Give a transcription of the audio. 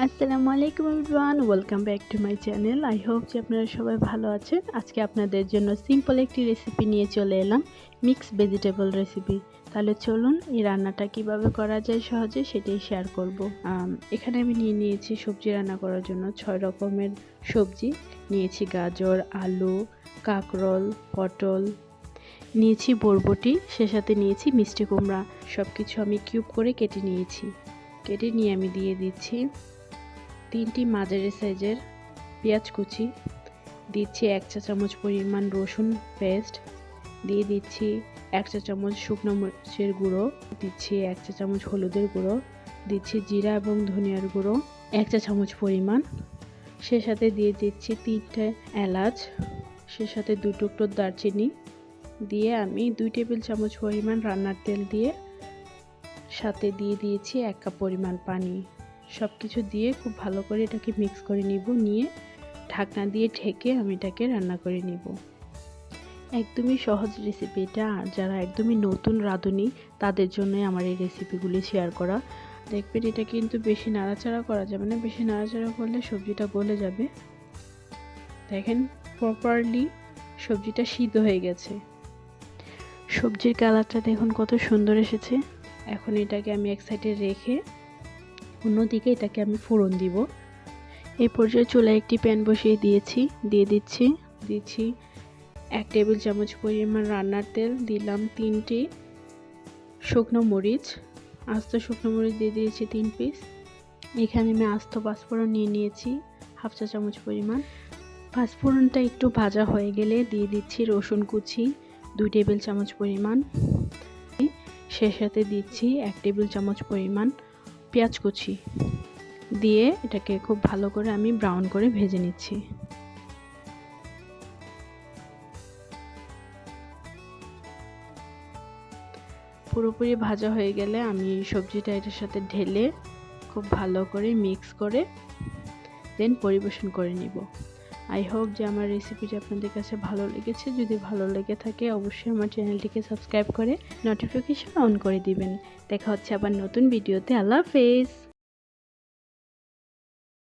আসসালামু আলাইকুম everyone, welcome back to my channel. I hope যে আপনারা সবাই ভালো আছেন। আজকে আপনাদের জন্য সিম্পল একটি রেসিপি নিয়ে চলে এলাম মিক্স ভেজিটেবল রেসিপি। তাহলে চলুন, এই রান্নাটা কীভাবে করা যায় সহজে সেটাই শেয়ার করব। এখানে আমি নিয়ে নিয়েছি সবজি রান্না করার জন্য ছয় রকমের সবজি। নিয়েছি গাজর, আলু, কাঁকরোল, পটল। নিয়েছি বরবটি, সে সাথে নিয়েছি মিষ্টি কুমড়া। সব কিছু আমি কিউব করে কেটে নিয়েছি। কেটে নিয়ে আমি দিয়ে দিচ্ছি তিনটি মাঝারি সাইজের পেঁয়াজ কুচি, দিচ্ছি এক চা চামচ পরিমাণ রসুন পেস্ট, দিয়ে দিচ্ছি এক চা চামচ শুকনো মরিচের গুঁড়ো, দিচ্ছি এক চা চামচ হলুদের গুঁড়ো, দিচ্ছি জিরা এবং ধনিয়ার গুঁড়ো, এক চা চামচ পরিমাণ। সে সাথে দিয়ে দিচ্ছি তিনটে এলাচ, সে সাথে দু টুকরো দারচিনি, দিয়ে আমি দুই টেবিল চামচ পরিমাণ রান্নার তেল দিয়ে সাথে দিয়ে দিয়েছি এক কাপ পরিমাণ পানি। সব কিছু দিয়ে খুব ভালো করে এটাকে মিক্স করে নিব, নিয়ে ঢাকনা দিয়ে ঢেকে আমি এটাকে রান্না করে নিব। একদমই সহজ রেসিপি এটা। আর যারা একদমই নতুন রাঁধুনি, তাদের জন্যই আমার এই রেসিপিগুলি শেয়ার করা। দেখবেন এটা কিন্তু বেশি নাড়াচাড়া করা যাবে না। বেশি নাড়াচাড়া করলে সবজিটা গলে যাবে। দেখেন প্রপারলি সবজিটা সিদ্ধ হয়ে গেছে। সবজির কালারটা দেখুন কত সুন্দর এসেছে। এখন এটাকে আমি এক সাইডে রেখে অন্যদিকে এটাকে আমি ফোড়ন দিব। এই পর্যায়ে চুলায় একটি প্যান বসিয়ে দিয়েছি, দিয়ে দিচ্ছি দিচ্ছি এক টেবিল চামচ পরিমাণ রান্নার তেল, দিলাম তিনটি শুকনো মরিচ, আস্ত শুকনো মরিচ দিয়ে দিয়েছি তিন পিস। এখানে আমি আস্ত পাঁচফোড়ন নিয়ে নিয়েছি, হাফ চা চামচ পরিমাণ। পাঁচফোড়নটা একটু ভাজা হয়ে গেলে দিয়ে দিচ্ছি রসুন কুচি, দুই টেবিল চামচ পরিমাণ। সে সাথে দিচ্ছি এক টেবিল চামচ পরিমাণ পেঁয়াজ কুচি দিয়ে এটাকে খুব ভালো করে আমি ব্রাউন করে ভেজে নিচ্ছি। পুরোপুরি ভাজা হয়ে গেলে আমি সবজিটা এটার সাথে ঢেলে খুব ভালো করে মিক্স করে দেন পরিবেশন করে নিব। আই হোপ যে আমার রেসিপিটি আপনাদের কাছে ভালো লেগেছে। যদি ভালো লেগে থাকে, অবশ্যই আমার চ্যানেলটিকে সাবস্ক্রাইব করে নোটিফিকেশন অন করে দিবেন। দেখা হচ্ছে আবার নতুন ভিডিওতে আল্লাহ হাফেজ!